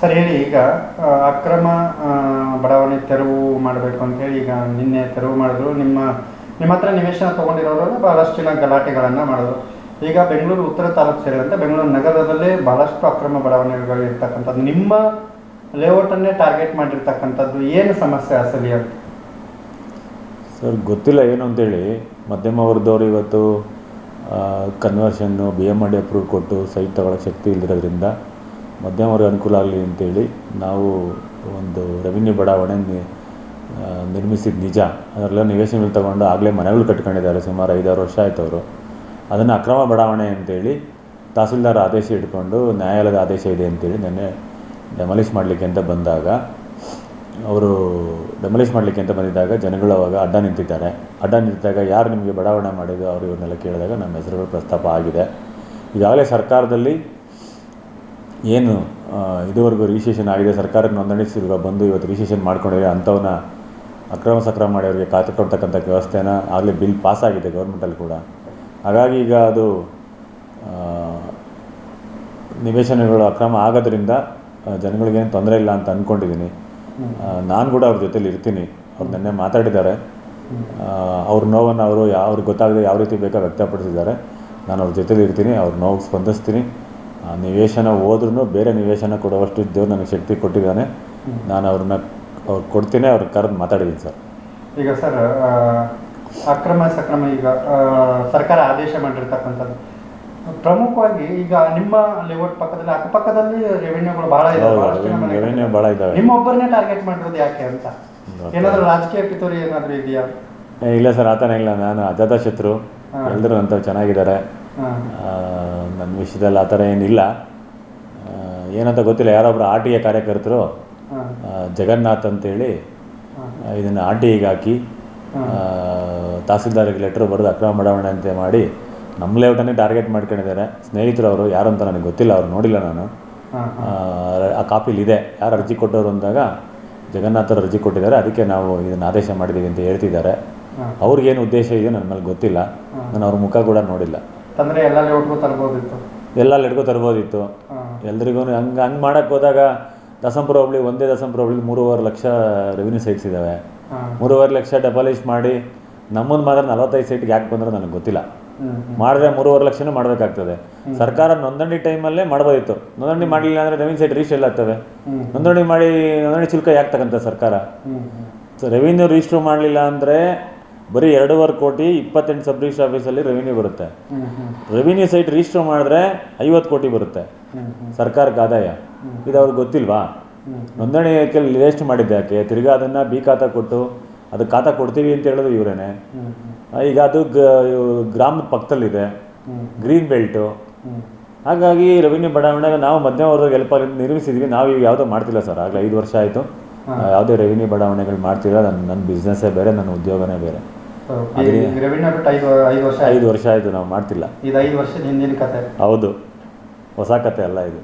Sir, ಹೇಳಿ, ಈಗ ಅಕ್ರಮ ಬಡಾವಣೆ ತೆರವು ಮಾಡಬೇಕು ಅಂತ ಹೇಳಿ, ಈಗ ನಿನ್ನೆ ತೆರವು ಮಾಡಿದ್ರು. ನಿಮ್ಮ ನಿಮ್ಮ ಹತ್ರ ನಿವೇಶನ ತಗೊಂಡಿರೋರು ಬಹಳಷ್ಟು ಜನ ಗಲಾಟೆಗಳನ್ನು ಮಾಡಿದ್ರು. ಈಗ ಬೆಂಗಳೂರು ಉತ್ತರ ತಾಲೂಕು ಸೇರಿದಂತೆ ಬೆಂಗಳೂರು ನಗರದಲ್ಲೇ ಬಹಳಷ್ಟು ಅಕ್ರಮ ಬಡಾವಣೆಗಳು ಇರ್ತಕ್ಕಂಥದ್ದು. ನಿಮ್ಮ ಲೇಔಟನ್ನೇ ಟಾರ್ಗೆಟ್ ಮಾಡಿರ್ತಕ್ಕಂಥದ್ದು ಏನು ಸಮಸ್ಯೆ ಅಸಲಿ ಅಂತ? ಸರ್, ಗೊತ್ತಿಲ್ಲ ಏನು ಅಂತೇಳಿ ಮಧ್ಯಮ ವರ್ಗದವ್ರು ಇವತ್ತು conversion B M R D approve ಕೊಟ್ಟು ಸೈಟ್ ತಗೊಳ್ಳೋಕ್ಕೆ ಶಕ್ತಿ ಇಲ್ದಿರೋದ್ರಿಂದ ಮಧ್ಯಮ ವರ್ಗ ಅನುಕೂಲ ಆಗಲಿ ಅಂತೇಳಿ ನಾವು ಒಂದು ರೆವಿನ್ಯೂ ಬಡಾವಣೆ ನಿರ್ಮಿಸಿದ ನಿಜ. ಅದರಲ್ಲ ನಿವೇಶನಗಳು ತಗೊಂಡು ಆಗಲೇ ಮನೆಗಳು ಕಟ್ಕೊಂಡಿದ್ದಾರೆ ಸುಮಾರು ಐದಾರು ವರ್ಷ ಆಯ್ತು ಅವರು. ಅದನ್ನು ಅಕ್ರಮ ಬಡಾವಣೆ ಅಂತೇಳಿ ತಹಸೀಲ್ದಾರ್ ಆದೇಶ ಇಟ್ಕೊಂಡು ನ್ಯಾಯಾಲಯದ ಆದೇಶ ಇದೆ ಅಂತೇಳಿ ನೆನ್ನೆ ಡೆಮಾಲಿಷ್ ಮಾಡಲಿಕ್ಕೆ ಅಂತ ಬಂದಾಗ, ಅವರು ಡೆಮಾಲಿಷ್ ಮಾಡಲಿಕ್ಕೆ ಅಂತ ಬಂದಿದ್ದಾಗ ಜನಗಳು ಅವಾಗ ಅಡ್ಡ ನಿಂತಿದ್ದಾರೆ. ಅಡ್ಡ ನಿಂತಿದ್ದಾಗ ಯಾರು ನಿಮಗೆ ಬಡಾವಣೆ ಮಾಡಿದ್ದು ಅವರು ಇವ್ರನ್ನೆಲ್ಲ ಕೇಳಿದಾಗ ನಮ್ಮ ಹೆಸರುಗಳು ಪ್ರಸ್ತಾಪ ಆಗಿದೆ. ಈಗಾಗಲೇ ಸರ್ಕಾರದಲ್ಲಿ ಏನು ಇದುವರೆಗೂ ರಿಜಿಸ್ಟ್ರೇಷನ್ ಆಗಿದೆ, ಸರ್ಕಾರಕ್ಕೆ ನೋಂದಣಿಸಿರುವ ಬಂದು ಇವತ್ತು ರಿಜಿಸ್ಟ್ರೇಷನ್ ಮಾಡ್ಕೊಂಡಿದೆ ಅಂಥವನ್ನ ಅಕ್ರಮ ಸಕ್ರಮ ಮಾಡಿ ಅವರಿಗೆ ಖಾತೆ ಕೊಡ್ತಕ್ಕಂಥ ವ್ಯವಸ್ಥೆನ ಆಗಲೇ ಬಿಲ್ ಪಾಸ್ ಆಗಿದೆ ಗೌರ್ಮೆಂಟಲ್ಲಿ ಕೂಡ. ಹಾಗಾಗಿ ಈಗ ಅದು ನಿವೇಶನಗಳು ಅಕ್ರಮ ಆಗೋದ್ರಿಂದ ಜನಗಳಿಗೇನು ತೊಂದರೆ ಇಲ್ಲ ಅಂತ ಅಂದ್ಕೊಂಡಿದ್ದೀನಿ ನಾನು ಕೂಡ ಅವ್ರ ಜೊತೇಲಿ ಇರ್ತೀನಿ. ಅವ್ರು ನೆನ್ನೆ ಮಾತಾಡಿದ್ದಾರೆ. ಅವ್ರ ನೋವನ್ನು ಅವರು ಅವ್ರಿಗೆ ಗೊತ್ತಾಗದೆ ಯಾವ ರೀತಿ ಬೇಕೋ ವ್ಯಕ್ತಪಡಿಸಿದ್ದಾರೆ. ನಾನು ಅವ್ರ ಜೊತೇಲಿ ಇರ್ತೀನಿ, ಅವ್ರ ನೋವು ಸ್ಪಂದಿಸ್ತೀನಿ. ಆ ನಿವೇಶನ ಹೋದ್ರೂ ಬೇರೆ ನಿವೇಶನ ಕೊಡುವಷ್ಟು ದೇವ್ರು ನನಗೆ ಶಕ್ತಿ ಕೊಟ್ಟಿದ್ದಾನೆ. ನಾನು ಅವ್ರನ್ನ ಅವ್ರು ಕೊಡ್ತೀನಿ ಅವ್ರ ಕರೆದು ಮಾತಾಡಿದ್ದೀನಿ ಸರ್. ಈಗ ಸರ್ ಆ, ಅಕ್ರಮ ಸಕ್ರಮ ಈಗ ಆ, ಸರ್ಕಾರ ಆದೇಶ ಮಾಡಿರ್ತಕ್ಕಂಥದ್ದು. ಪ್ರಮುಖವಾಗಿ ಈಗ ನಿಮ್ಮ ಲೇಔಟ್ ಪಕ್ಕದಲ್ಲಿ ಅಕ್ಕಪಕ್ಕದಲ್ಲಿ ರೆವಿನ್ಯೂಗಳು ಬಹಳ ಇದಾವೆ ಬಹಳಷ್ಟು ಮನೆಗಳು ರೆವೆನ್ಯೂ ಭಾಳ ಇದ್ದಾವೆ ನಿಮ್ಮೊಬ್ಬರನ್ನೇ ಟಾರ್ಗೆಟ್ ಮಾಡಿರೋದು ಯಾಕೆ ಅಂತ? ಏನಾದರೂ ರಾಜಕೀಯ ಪಿತೂರಿ ಏನಾದ್ರು ಇದೆಯಾ? ಏ, ಇಲ್ಲ ಸರ್ ಆತನೇ ಥರ ಇಲ್ಲ. ನಾನು ಅಜಾತ ಶತ್ರು. ಎಲ್ಲರೂ ಅಂತ ಚೆನ್ನಾಗಿದ್ದಾರೆ. ನನ್ನ ವಿಷಯದಲ್ಲಿ ಆ ಥರ ಏನಿಲ್ಲ. ಏನಂತ ಗೊತ್ತಿಲ್ಲ ಯಾರೊಬ್ಬರು ಆರ್ ಟಿ ಎ ಕಾರ್ಯಕರ್ತರು ಜಗನ್ನಾಥ್ ಅಂತೇಳಿ. ಇದನ್ನು ಆರ್ ಟಿ ಐಗೆ ಹಾಕಿ. ತಹಸೀಲ್ದಾರಿಗೆ ಲೆಟ್ರ್ ಬರೆದು ಅಕ್ರಮ ಬಡಾವಣೆ ಅಂತ ಮಾಡಿ ನಮ್ಮ ಲೇಔಟನ್ನೇ ಟಾರ್ಗೆಟ್ ಮಾಡ್ಕೊಂಡಿದ್ದಾರೆ. ಸ್ನೇಹಿತರು ಅವರು ಯಾರು ಅಂತ ನನಗೆ ಗೊತ್ತಿಲ್ಲ ಅವ್ರು ನೋಡಿಲ್ಲ ನಾನು. ಆ, ಕಾಪಿಲಿ ಇದೆ. ಯಾರು ಅರ್ಜಿ ಕೊಟ್ಟವರು ಅಂದಾಗ ಜಗನ್ನಾಥರು ಅರ್ಜಿ ಕೊಟ್ಟಿದ್ದಾರೆ. ಅದಕ್ಕೆ ನಾವು ಇದನ್ನು ಆದೇಶ ಮಾಡಿದ್ದೀವಿ ಅಂತ ಹೇಳ್ತಿದ್ದಾರೆ. ಅವ್ರಿಗೇನು ಉದ್ದೇಶ ಇದೆ ನನ್ನ ಮೇಲೆ ಗೊತ್ತಿಲ್ಲ. ನಾನು ಅವ್ರ ಮುಖ ಕೂಡ ನೋಡಿಲ್ಲ. ತಂದ್ರೆ ಎಲ್ಲ ಲೇಔಟ್ಗೂ ತರ್ಬೋದಿತ್ತು? ಎಲ್ಲ ಲೆಡ್ಕೋ ತರ್ಬೋದಿತ್ತು. ಎಲ್ಲರಿಗೂ ಎಲ್ರಿಗೂ ಹಂಗೆ ಹಂಗೆ ಮಾಡೋಕ್ಕೆ ಹೋದಾಗ ದಸಂಪುರ ಹೋಬಳಿ ಒಂದೇ ದಸಂಪುರ ಹೋಬಳಿ ಮೂರುವರೆ ಲಕ್ಷ ರೆವಿನ್ಯೂ ಸೈಟ್ಸ್ ಇದ್ದಾವೆ. ಮೂರುವರೆ ಲಕ್ಷ ಡೆಪಾಲಿಷ್ ಮಾಡಿ ನಮ್ಮನ್ನ ಮಾತ್ರ ನಲವತ್ತೈದು ಸೈಟ್ಗೆ ಯಾಕೆ ಬಂದ್ರೆ ನನಗೆ ಗೊತ್ತಿಲ್ಲ. ಮಾಡಿದ್ರೆ ಮೂರುವರೆ ಲಕ್ಷನೂ ಮಾಡಬೇಕಾಗ್ತದೆ. ಸರ್ಕಾರ ನೋಂದಣಿ ಟೈಮಲ್ಲೇ ಮಾಡ್ಬೋದಿತ್ತು. ನೋಂದಣಿ ಮಾಡಲಿಲ್ಲ ಅಂದರೆ ರೆವಿನ್ಯೂ ಸೈಟ್ ರಿಜಿಸ್ಟರ್ ಆಗ್ತವೆ ನೋಂದಣಿ ಮಾಡಿ ನೋಂದಣಿ ಶುಲ್ಕ ಯಾಕೆ ತಗಂತ ಸರ್ಕಾರ. ಸೊ ರೆವಿನ್ಯೂ ರಿಜಿಸ್ಟ್ರ್ ಮಾಡಲಿಲ್ಲ ಅಂದರೆ ಬರೀ ಎರಡೂವರೆ ಕೋಟಿ ಇಪ್ಪತ್ತೆಂಟು ಸಬ್ ರಿಜಿಸ್ಟರ್ ಆಫೀಸಲ್ಲಿ ರೆವಿನ್ಯೂ ಬರುತ್ತೆ. ರೆವಿನ್ಯೂ ಸೈಟ್ ರಿಜಿಸ್ಟರ್ ಮಾಡಿದ್ರೆ ಐವತ್ತು ಕೋಟಿ ಬರುತ್ತೆ. ಸರ್ಕಾರಕ್ಕೆ ಆದಾಯ ಇದು ಅವ್ರಿಗೆ ಗೊತ್ತಿಲ್ವಾ. ನೋಂದಣಿ ಲಿಸ್ಟ್ ಮಾಡಿದ್ದೆ ಯಾಕೆ? ತಿರ್ಗಾ ಅದನ್ನ ಬಿ ಖಾತಾ ಕೊಟ್ಟು ಅದು ಖಾತಾ ಕೊಡ್ತೀವಿ ಅಂತ ಹೇಳೋದು ಇವರೇನೆ. ಈಗ ಅದು ಗ್ರಾಮದ ಪಕ್ಕದಲ್ಲಿದೆ. ಗ್ರೀನ್ ಬೆಲ್ಟು ಹಾಗಾಗಿ ರೆವಿನ್ಯೂ ಬಡಾವಣೆಗೆ ನಾವು ಮಧ್ಯಮ ವರ್ಗದ ಹೆಲ್ಪ್ ನಿರ್ಮಿಸಿದ್ವಿ. ನಾವು ಈಗ ಯಾವುದೋ ಮಾಡ್ತಿಲ್ಲ ಸರ್. ಆಗಲೇ ಐದು ವರ್ಷ ಆಯಿತು. ಯಾವುದೇ ರೆವಿನ್ಯೂ ಬಡಾವಣೆಗಳು ಮಾಡ್ತಿಲ್ಲ. ನನ್ನ ನನ್ನ ಬಿಸ್ನೆಸ್ಸೇ ಬೇರೆ ನನ್ನ ಉದ್ಯೋಗನೇ ಬೇರೆ. ಐದು ಐದು ವರ್ಷ ಆಯ್ತು. ಐದು ವರ್ಷ ಆಯಿತು ನಾವು ಮಾಡ್ತಿಲ್ಲ. ಇದು ಐದು ವರ್ಷ ಹಿಂದಿನ ಕತೆ. ಹೌದು. ಹೊಸ ಕತೆ ಅಲ್ಲ ಇದು.